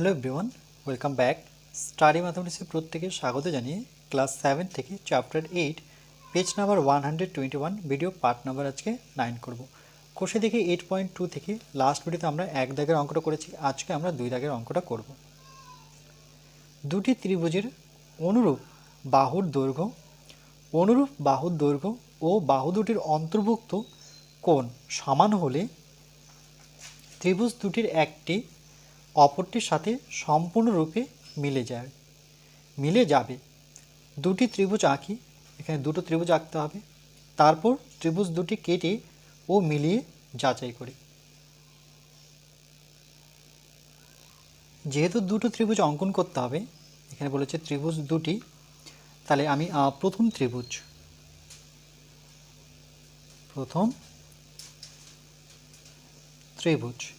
Hello everyone welcome back study ম্যাথামেটিক্সে প্রত্যেকে স্বাগত জানিয়ে ক্লাস সেভেন থেকে chapter eight page number one hundred twenty one video part number আজকে nine করব। কোষে দেখে এইট পয়েন্ট টু থেকে লাস্ট ভিডিওতে আমরা এক দাগের অঙ্কটা করেছি, আজকে আমরা দুই দাগের অঙ্কটা করব। দুটি ত্রিভুজের অনুরূপ বাহুর দৈর্ঘ্য, অনুরূপ বাহুর দৈর্ঘ্য ও বাহু দুটির অন্তর্ভুক্ত কোণ সমান হলে ত্রিভুজ দুটির একটি অপরটির সাথে সম্পূর্ণরূপে মিলে যায়। মিলে যাবে। দুটি ত্রিভুজ আঁকি। এখানে দুটো ত্রিভুজ আঁকতে হবে। তারপর ত্রিভুজ দুটি কেটে ও মিলিয়ে যাচাই করি। যেহেতু দুটো ত্রিভুজ অঙ্কন করতে হবে, এখানে বলেছে ত্রিভুজ দুটি, তাহলে আমি প্রথম ত্রিভুজ। প্রথম ত্রিভুজ।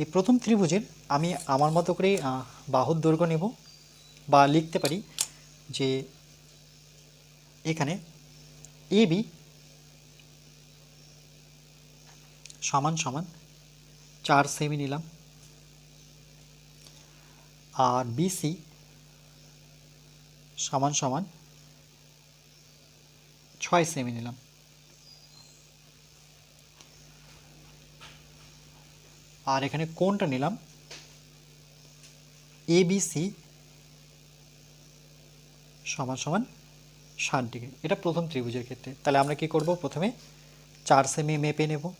এই প্রথম ত্রিভুজের আমি আমার মতো করে বাহুর দৈর্ঘ্য নেব বা লিখতে পারি যে এখানে এ বি সমান সমান চার সেমি নিলাম। আর বিসি সমান সমান ছয় সেমি নিলাম। আর এখানে কোনটা নিলাম? এবিসি সমান সমান ষাট ডিগ্রি। এটা প্রথম ত্রিভুজের ক্ষেত্রে। তাহলে আমরা কি করব? প্রথমে চার সেমি মেপে নেব।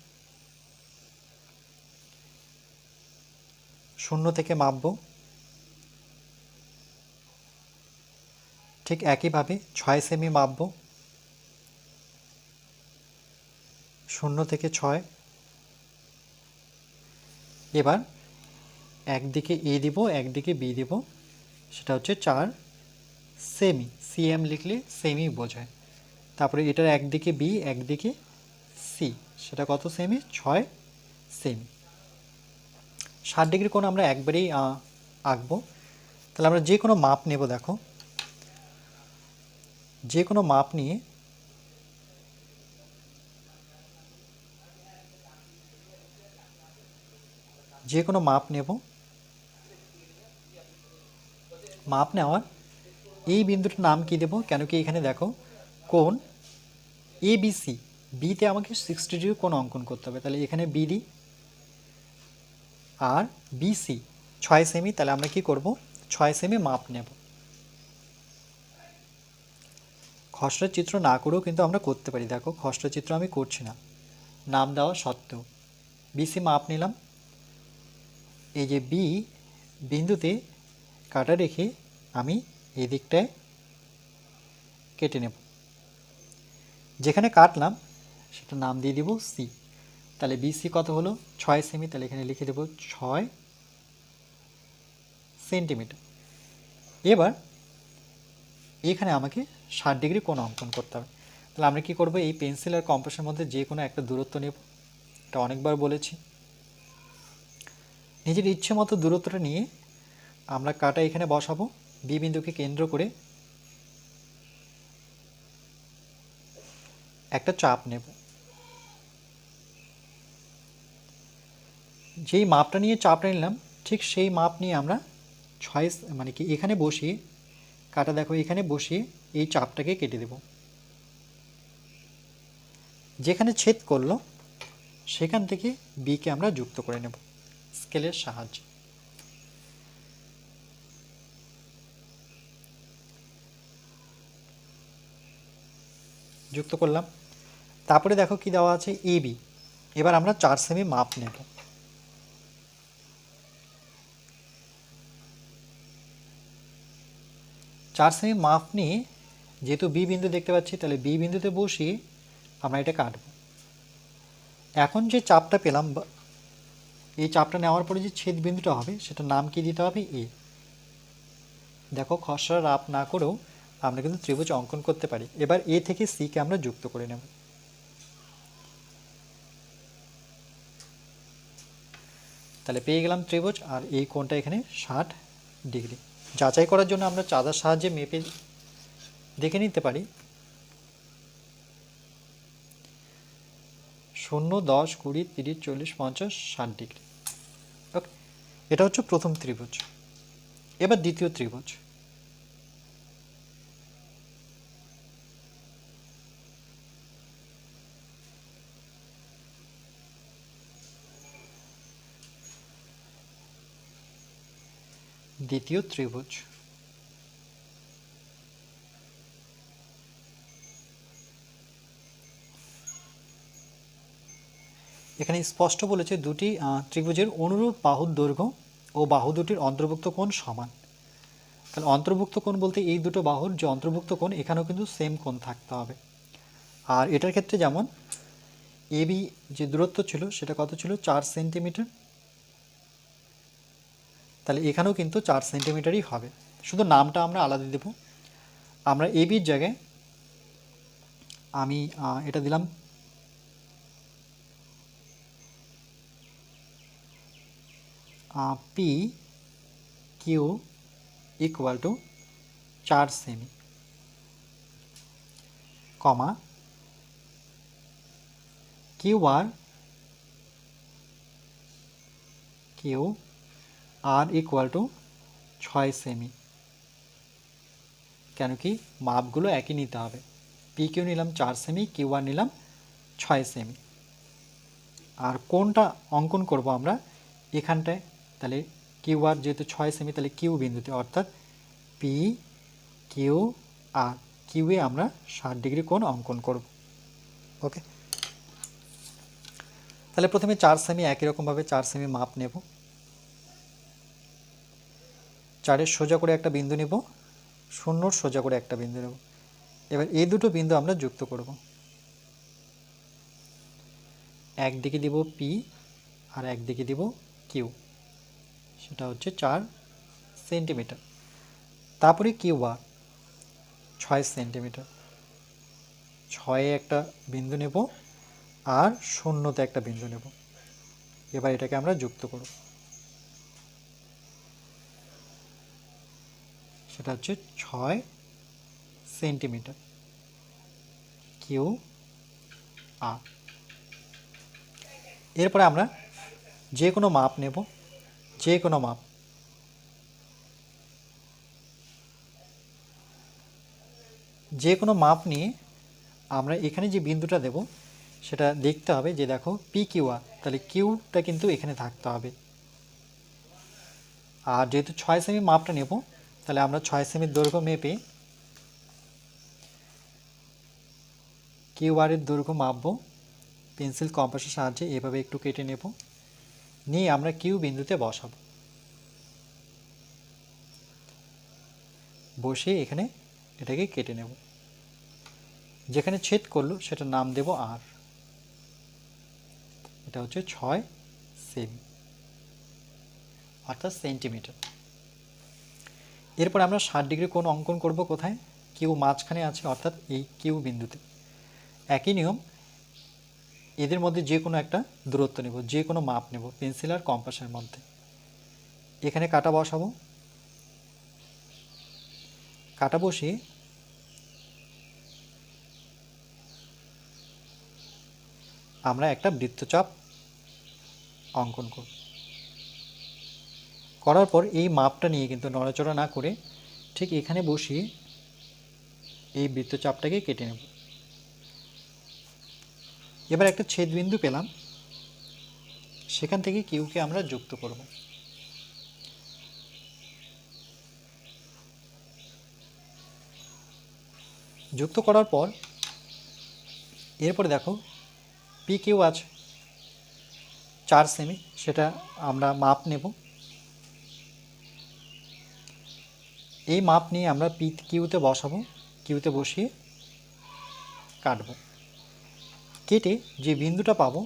শূন্য থেকে মাপব। ঠিক একইভাবে ছয় সেমি মাপব। শূন্য থেকে ছয় এবার একদিকে এ দিব, একদিকে বি দিব। সেটা হচ্ছে চার সেমি সিএম লিখলে সেমি বোঝায়। তারপরে এটার একদিকে বি, একদিকে সি সেটা কত সেমি ছয় সেমি ষাট ডিগ্রি কোণ আমরা একবারেই আঁকবো। তাহলে আমরা যে কোনো মাপ নেব, দেখো। যে কোনো মাপ নিয়ে যে কোনো মাপ নেব। মাপ নেওয়ার এই বিন্দুটার নাম কি দেব? কেন কি এখানে দেখো কোন এ বিসি বিতে আমাকে সিক্সটি ডিগ্রি কোন অঙ্কন করতে হবে। তাহলে এখানে বিডি আর বিসি ছয় সেমি তাহলে আমরা কি করব? ছয় সেমি মাপ নেব। খসড়া চিত্র না করেও কিন্তু আমরা করতে পারি। দেখো, খসড়া চিত্র আমি করছি না। নাম দেওয়া সত্ত্বেও। বিসি মাপ নিলাম। এই যে বি বিন্দুতে কাটা রেখে আমি এই দিকটায় কেটে নেব। যেখানে কাটলাম, সেটা নাম দিয়ে দিব সি তাহলে বিসি কত হলো? ছয় সেমি, তাহলে এখানে লিখে দেব ছয় সেন্টিমিটার। এবার এখানে আমাকে ষাট ডিগ্রি কোণ অঙ্কন করতে হবে। তাহলে আমরা কি করব? এই পেন্সিল আর কম্পাসের মধ্যে যে কোনো একটা দূরত্ব নেব। এটা অনেকবার বলেছি। নিজের ইচ্ছে মতো দূরত্বটা নিয়ে আমরা কাটা এখানে বসাবো, বি কেন্দ্র করে। একটা চাপ নেব। যেই মাপটা নিয়ে চাপটা নিলাম, ঠিক সেই মাপ নিয়ে আমরা ছয় মানে কি এখানে বসিয়ে, কাটা দেখো এখানে বসিয়ে এই চাপটাকে কেটে দেব। যেখানে ছেদ করল, সেখান থেকে বিকে আমরা যুক্ত করে নেব। স্কেলের সাহায্যে। যুক্ত করলাম। তারপরে দেখো কি দেওয়া আছে? এবি এবার আমরা চার সেমি মাপ নেব। চার সেমি মাপ নিয়ে যেহেতু বি বিন্দু দেখতে পাচ্ছি, তাহলে বি বিন্দুতে বসিয়ে আমরা এটা কাটব এখন যে চাপটা পেলাম এই চাপটা নেওয়ার পরে যে ছেদ বিন্দুটা হবে, সেটার নাম কি দিতে হবে? এ। দেখো, খসড়া রাপ না করেও আমরা কিন্তু ত্রিভুজ অঙ্কন করতে পারি। এবার এ থেকে সিকে আমরা যুক্ত করে নেব। তাহলে পেয়ে গেলাম ত্রিভুজ, আর এই কোণটা এখানে ষাট ডিগ্রি। যাচাই করার জন্য আমরা চাঁদার সাহায্যে মেপে দেখে নিতে পারি। শূন্য, দশ, কুড়ি, তিরিশ, চল্লিশ, পঞ্চাশ, ষাট ডিগ্রি। এটা হচ্ছে প্রথম ত্রিভুজ। এবার দ্বিতীয় ত্রিভুজ। দ্বিতীয় ত্রিভুজ। এখানে স্পষ্ট বলেছে দুটি ত্রিভুজের অনুরূপ বাহুর দৈর্ঘ্য ও বাহু দুটির অন্তর্ভুক্ত কোণ সমান। তাহলে অন্তর্ভুক্ত কোণ বলতে এই দুটো বাহুর যে অন্তর্ভুক্ত কোণ, এখানেও কিন্তু সেম কোণ থাকতে হবে। আর এটার ক্ষেত্রে যেমন এবি যে দূরত্ব ছিল, সেটা কত ছিল? চার সেন্টিমিটার। তাহলে এখানেও কিন্তু চার সেন্টিমিটারই হবে। শুধু নামটা আমরা আলাদা দেব। আমরা এবির জায়গায় আমি এটা দিলাম পি কিউ ইকুয়াল টু চার semi comma Q R Q R equal to ছয় সেমি কেন কি মাপগুলো একই নিতে হবে। পি কিউ নিলাম চার সেমি কিউ আর নিলাম ছয় সেমি আর কোনটা অঙ্কন করব আমরা এখানটায়? তাহলে কিউ আর যেহেতু ছয় সেমি তাহলে কিউ বিন্দুতে, অর্থাৎ পি কিউ আর কিউয়ে আমরা ষাট ডিগ্রি কোণ অঙ্কন করব। ওকে তাহলে প্রথমে চার সেমি একই রকমভাবে চার সেমি মাপ নেব। চারের সোজা করে একটা বিন্দু নেব, শূন্যর সোজা করে একটা বিন্দু নেব। এবার এই দুটো বিন্দু আমরা যুক্ত করব। একদিকে দিব পি আর একদিকে দিব কিউ সেটা হচ্ছে চার সেন্টিমিটার। তারপরে কিউ আর ছয় সেন্টিমিটার। ছয়ে একটা বিন্দু নেব আর শূন্যতে একটা বিন্দু নেব। এবার এটাকে আমরা যুক্ত করব। সেটা হচ্ছে ছয় সেন্টিমিটার। Q R. এরপরে আমরা যে কোনো মাপ নেব। যে কোনো মাপ। যে কোনো মাপ নিয়ে আমরা এখানে যে বিন্দুটা দেব, সেটা দেখতে হবে যে দেখো পি কিউ আর, তাহলে কিউটা কিন্তু এখানে থাকতে হবে। আর যেহেতু ছয় সেমি মাপটা নেব, তাহলে আমরা ছয় সেমির দৈর্ঘ্য মেপে কিউ আরের দৈর্ঘ্য মাপবো। পেন্সিল, কম্পাসের সাহায্যে এভাবে একটু কেটে নেব। নিয়ে আমরা কিউ বিন্দুতে বসাবো। বসে এখানে এটাকে কেটে নেব। যেখানে ছেদ করল সেটা নাম দেব আর এটা হচ্ছে ছয় সেমি, অর্থাৎ সেন্টিমিটার। এরপর আমরা ষাট ডিগ্রি কোণ অঙ্কন করব কোথায়? কিউ মাঝখানে আছে, অর্থাৎ এই কিউ বিন্দুতে। একই নিয়ম এদের মধ্যে যে কোনো একটা দূরত্ব নেব, যে কোনো মাপ নেব, পেন্সিল আর কম্পাসের মধ্যে। এখানে কাটা বসাবো। কাটা বসিয়ে আমরা একটা বৃত্তচাপ অঙ্কন করব। করার পর এই মাপটা নিয়ে কিন্তু নড়াচড়া না করে ঠিক এখানে বসিয়ে এই বৃত্তচাপটাকে কেটে নেব। এবার একটা ছেদবিন্দু পেলাম। সেখান থেকে কিউকে আমরা যুক্ত করব। যুক্ত করার পর, এরপরে দেখো পি কিউ আছে। চার সেমি সেটা আমরা মাপ নেব। এই মাপ নিয়ে আমরা পি কিউতে বসাবো কিউতে বসিয়ে কাটবো। কেটে যে বিন্দুটা পাবো,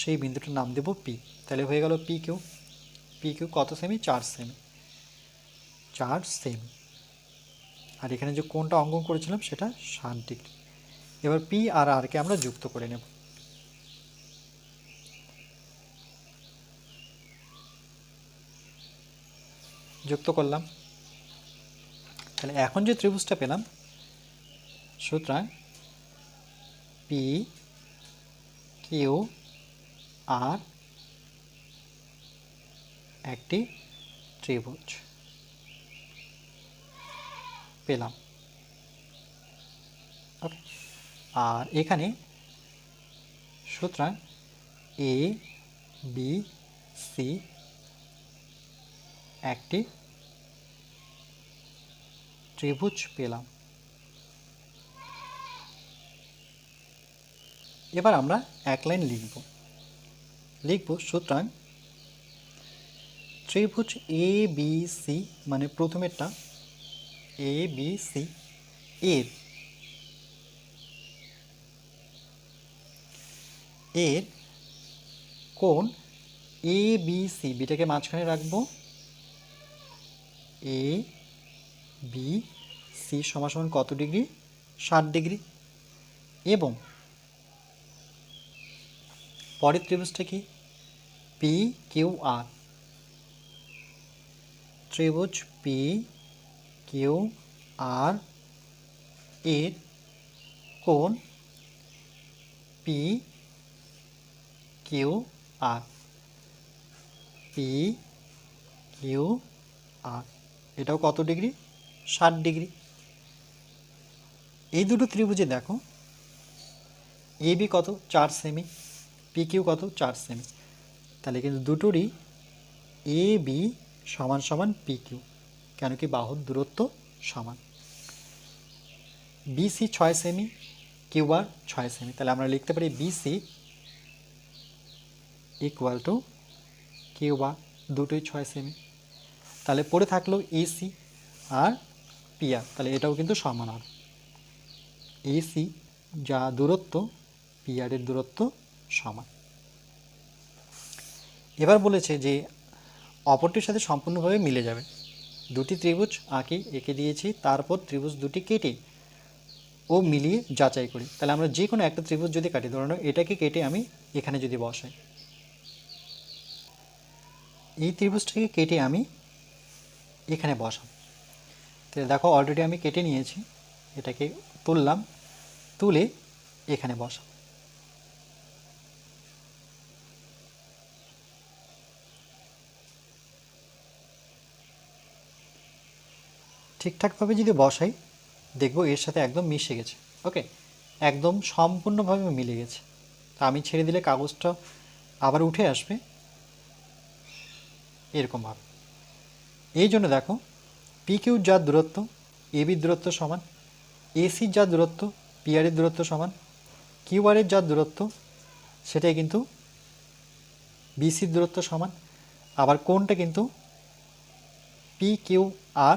সেই বিন্দুটার নাম দেব পি তাহলে হয়ে গেল পি কিউ। পি কিউ কত সেমি চার সেমি চার সেমি আর এখানে যে কোনটা অঙ্কন করেছিলাম, সেটা ষাট ডিগ্রি। এবার পি আর আরকে আমরা যুক্ত করে নেব। যুক্ত করলাম। তাহলে এখন যে ত্রিভুজটা পেলাম, সুতরাং পি কিউ আর একটি ত্রিভুজ। পেলাম। ওকে আর এখানে সুতরাং এ বি সি একটি ত্রিভুজ পেলাম। এবার আমরা এক লাইন লিখব। লিখব সুতরাং ত্রিভুজ এ বি সি মানে প্রথমেরটা। এ বি সি এর এর কোণ এ বি সি বিটাকে মাঝখানে রাখব। এ বি সি সমান কত ডিগ্রি? ষাট ডিগ্রি। এবং পরের ত্রিভুজটা কি? পি কিউ আর ত্রিভুজ পি কিউ আর এর কোণ P Q R P Q R এটাও কত ডিগ্রি? ষাট ডিগ্রি। এই দুটো ত্রিভুজে দেখো এ বি কত? চার সেমি। পি কিউ কত? চার সেমি তাহলে কিন্তু দুটোরই এ বি সমান সমান পি কেন কি বাহুর দূরত্ব সমান। বিসি ছয় সেমি কিউ আর ছয় সেমি তাহলে আমরা লিখতে পারি B C equal to Q R দুটোই ছয় সেমি তাহলে পড়ে থাকল এসি আর পিআর তাহলে এটাও কিন্তু সমান আর এসি যা দূরত্ব পিআরের দূরত্ব সমান। এবার বলেছে যে, অপরটির সাথে সম্পূর্ণভাবে মিলে যাবে। দুটি ত্রিভুজ আঁকি, এঁকে দিয়েছি, তারপর ত্রিভুজ দুটি কেটে ও মিলিয়ে যাচাই করি। তাহলে আমরা যে কোনো একটা ত্রিভুজ যদি কাটি ধরুন এটাকে কেটে আমি এখানে যদি বসাই। এই ত্রিভুজটাকে কেটে আমি এখানে বসাম তাহলে দেখো অলরেডি আমি কেটে নিয়েছি, এটাকে তুললাম, তুলে এখানে বসাম ঠিকঠাকভাবে যদি বসাই, দেখব এর সাথে একদম মিশে গেছে। ওকে? একদম সম্পূর্ণভাবে মিলে গেছে। তা আমি ছেড়ে দিলে কাগজটা আবার উঠে আসবে। এরকমভাবে। এই জন্য দেখো পি কিউর যার দূরত্ব এবির দূরত্ব সমান এসির যার দূরত্ব পিআরের দূরত্ব সমান কিউআরের যার দূরত্ব, সেটাই কিন্তু বিসির দূরত্ব সমান। আবার কোনটা কিন্তু পি কিউ আর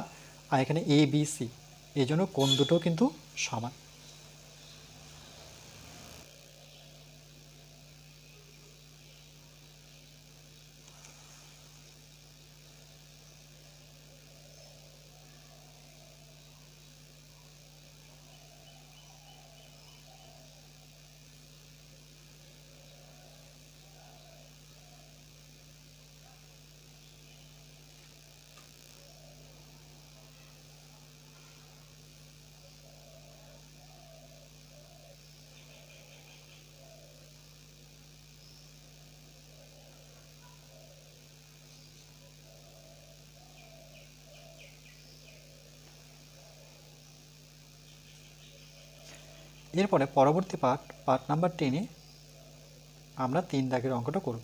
আর এখানে এ বি সি এই জন্য কোন দুটো কিন্তু সমান। এরপরে পরবর্তী পার্ট পার্ট নাম্বার টেনে আমরা তিন দাগের অঙ্কটা করব।